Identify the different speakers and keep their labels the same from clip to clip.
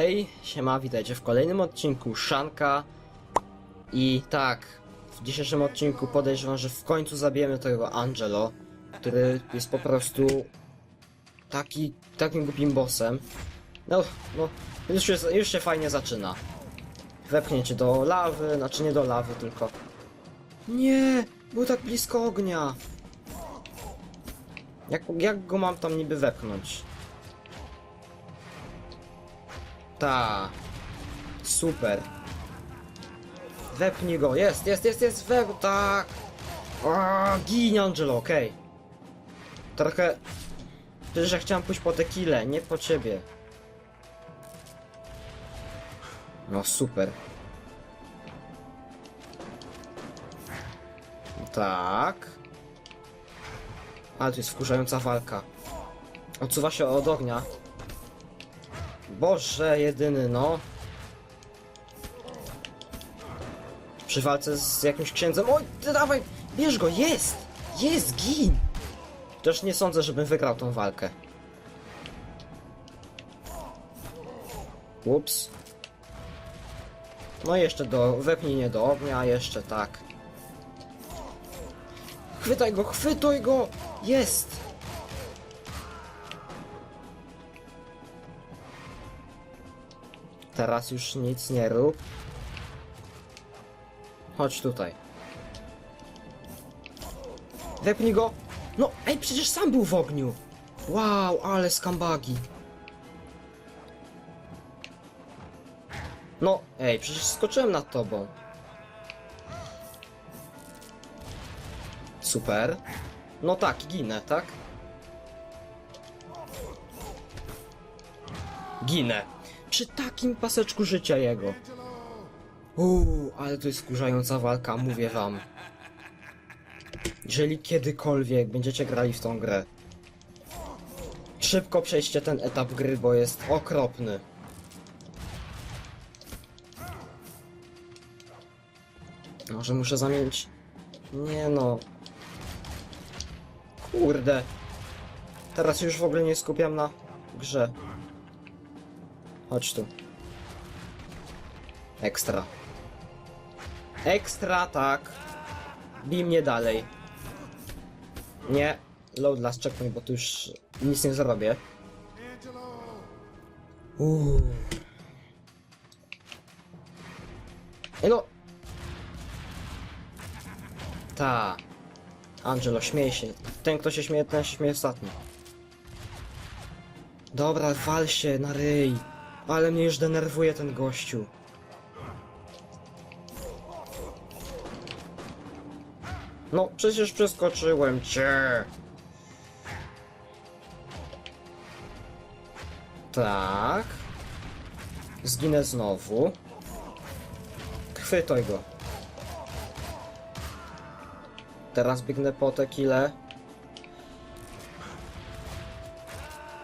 Speaker 1: Hej, siema, witajcie w kolejnym odcinku Szanka i tak, w dzisiejszym odcinku podejrzewam, że w końcu zabijemy tego Angelo, który jest po prostu taki, takim głupim bossem. No, no, już, jest, już się fajnie zaczyna. Wepchnięcie do lawy, znaczy nie do lawy, tylko... Nie, był tak blisko ognia. Jak, jak go mam tam niby wepchnąć? Ta. Super. Wepnij go. Jest, jest, jest, jest. Wep... Tak. O, gin Angelo, okej. Trochę... Przecież ja chciałem pójść po te kile, nie po ciebie. No super. Tak. Ale to jest wkurzająca walka. Odsuwa się od ognia. Boże, jedyny, no. Przy walce z jakimś księdzem. Oj, ty dawaj! Bierz go, jest! Jest, gin! Też nie sądzę, żebym wygrał tą walkę. Ups. No jeszcze do... Wepnij nie do ognia, jeszcze tak. Chwytaj go, chwytaj go! Jest! Teraz już nic nie rób. Chodź tutaj. Wepnij go! No, ej, przecież sam był w ogniu! Wow, ale skambagi. No, ej, przecież skoczyłem nad tobą. Super. No tak, ginę, tak? Ginę. Przy takim paseczku życia jego. Uuu, ale to jest wkurzająca walka, mówię wam. Jeżeli kiedykolwiek będziecie grali w tą grę, szybko przejście ten etap gry, bo jest okropny. Może muszę zamienić... Nie no. Kurde. Teraz już w ogóle nie skupiam na grze. Chodź tu. Ekstra. Ekstra, tak. Bij mnie dalej. Nie. Load last checkpoint, bo tu już nic nie zrobię. Uuu. No. Ta. Angelo, śmiej się. Ten, kto się śmieje, ten się śmieje ostatni. Dobra, wal się na ryj. Ale mnie już denerwuje ten gościu. No, przecież przeskoczyłem cię. Tak. Zginę znowu. Chwytaj go. Teraz biegnę po te kile.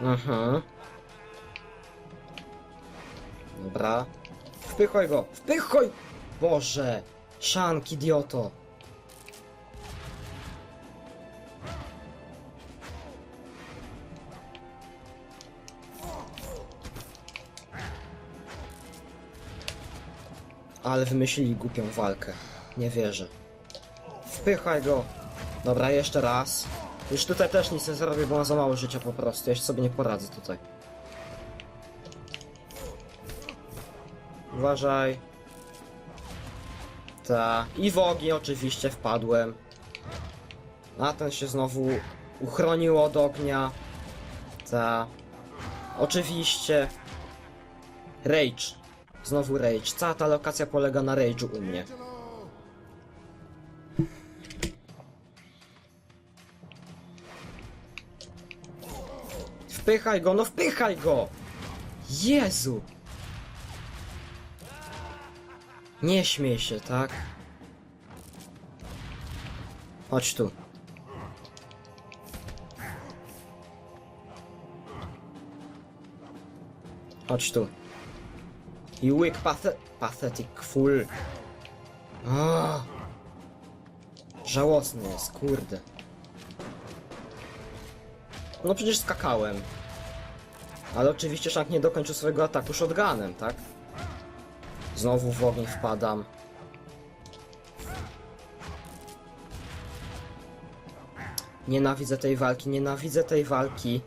Speaker 1: Mhm. Dobra. Wpychaj go! Wpychaj! Boże! Szank, idioto! Ale wymyślili głupią walkę. Nie wierzę. Wpychaj go! Dobra, jeszcze raz. Już tutaj też nic nie zrobię, bo mam za mało życia po prostu. Ja się sobie nie poradzę tutaj. Uważaj. Ta. I w ogień oczywiście wpadłem. A ten się znowu uchronił od ognia. Ta. Oczywiście. Rage. Znowu rage. Cała ta lokacja polega na rage'u u mnie. Wpychaj go, no wpychaj go! Jezu! Nie śmiej się, tak? Chodź tu. Chodź tu. You weak pathe pathetic fool. Ah. Żałosny jest, kurde. No przecież skakałem. Ale oczywiście Shank nie dokończył swojego ataku shotgunem, tak? Znowu w ogień wpadam. Nienawidzę tej walki, nienawidzę tej walki.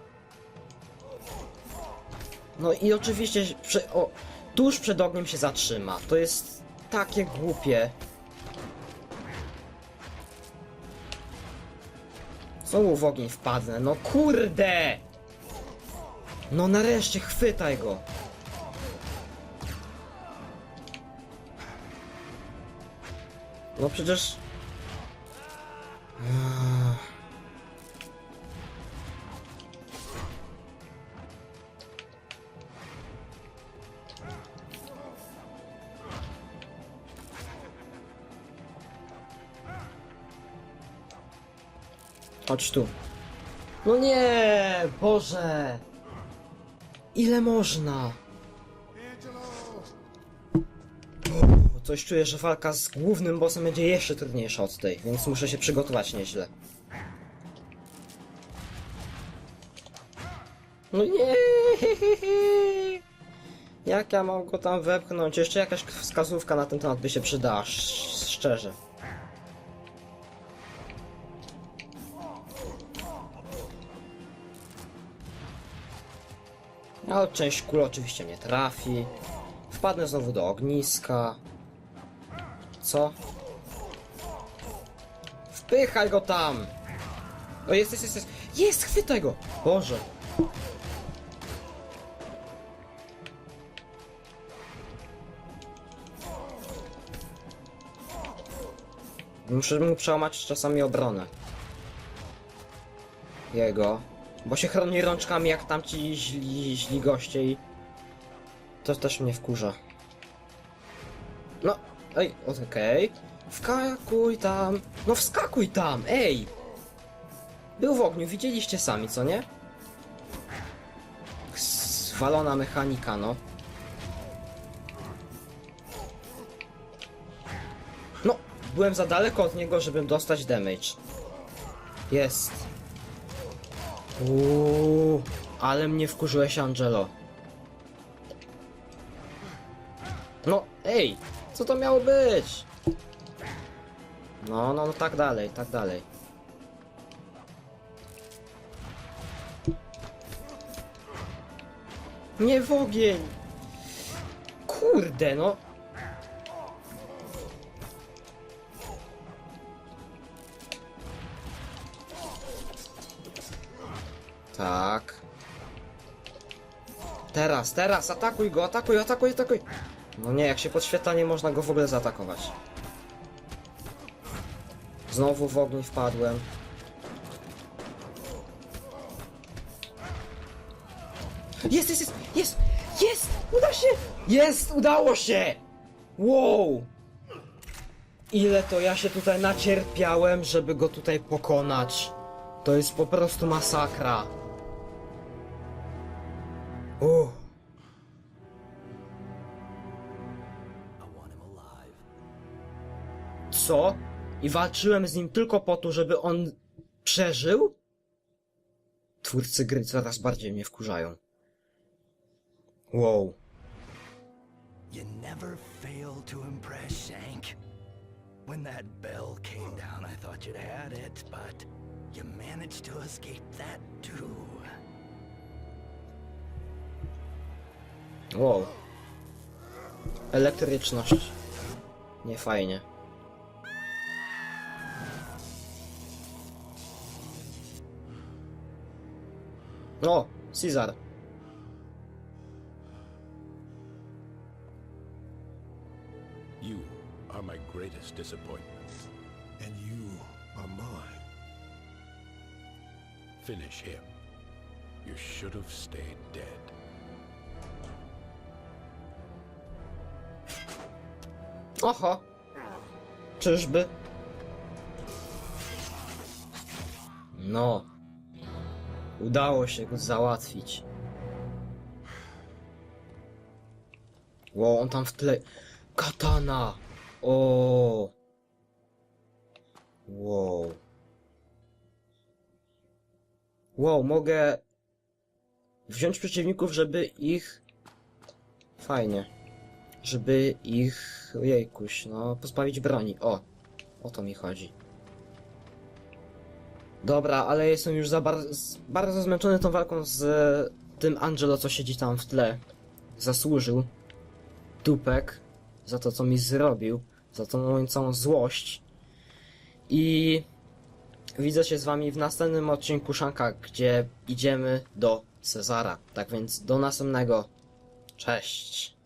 Speaker 1: No i oczywiście prze, o, tuż przed ogniem się zatrzyma. To jest takie głupie. Znowu w ogień wpadnę, no kurde! No nareszcie chwytaj go! No przecież... Chodź tu. No nie, Boże! Ile można? Coś czuję, że walka z głównym bossem będzie jeszcze trudniejsza od tej, więc muszę się przygotować nieźle. No nie! Jak ja mam go tam wepchnąć? Jeszcze jakaś wskazówka na ten temat by się przydała, sz- szczerze. Ale część kul oczywiście mnie trafi. Wpadnę znowu do ogniska. Co? Wpychaj go tam! O, jest, jest, jest, jest! Jest, chwytaj go! Boże! Muszę mu przełamać czasami obronę. Jego. Bo się chroni rączkami jak tamci źli, źli goście i... To też mnie wkurza. No, ej, okej. Wskakuj tam. No wskakuj tam, ej! Był w ogniu, widzieliście sami, co nie? Zwalona mechanika, no. No, byłem za daleko od niego, żebym dostać damage. Jest. Uuu, ale mnie wkurzyłeś, Angelo. No, ej, co to miało być? No, no, no, tak dalej, tak dalej. Nie w ogień! Kurde, no. Tak. Teraz, teraz, atakuj go, atakuj, atakuj, atakuj. No nie, jak się podświetla, nie można go w ogóle zaatakować. Znowu w ogień wpadłem. Jest, jest, jest, jest, jest, uda się, jest, udało się. Wow. Ile to ja się tutaj nacierpiałem, żeby go tutaj pokonać. To jest po prostu masakra. Uff. Co? I walczyłem z nim tylko po to, żeby on przeżył? Twórcy gry coraz bardziej mnie wkurzają. Wow.
Speaker 2: You never fail to impress, Shank. When that bell came down, I thought you'd had it, but you managed to escape that too.
Speaker 1: Wow. Elektryczność. Nie fajnie. O, Caesar.
Speaker 3: You are my greatest disappointment.
Speaker 4: And you are mine.
Speaker 3: Finish him. You should have stayed dead.
Speaker 1: Oho. Czyżby? No. Udało się go załatwić. Wow, on tam w tle... Katana! O. Wow. Wow, mogę... wziąć przeciwników, żeby ich... Fajnie. Żeby ich... Jejkuś, no, pozbawić broni. O, o to mi chodzi. Dobra, ale jestem już za bar bardzo zmęczony tą walką z e, tym Angelo, co siedzi tam w tle. Zasłużył dupek za to, co mi zrobił, za tą moją całą złość. I widzę się z wami w następnym odcinku Szanka, gdzie idziemy do Cezara. Tak więc do następnego. Cześć.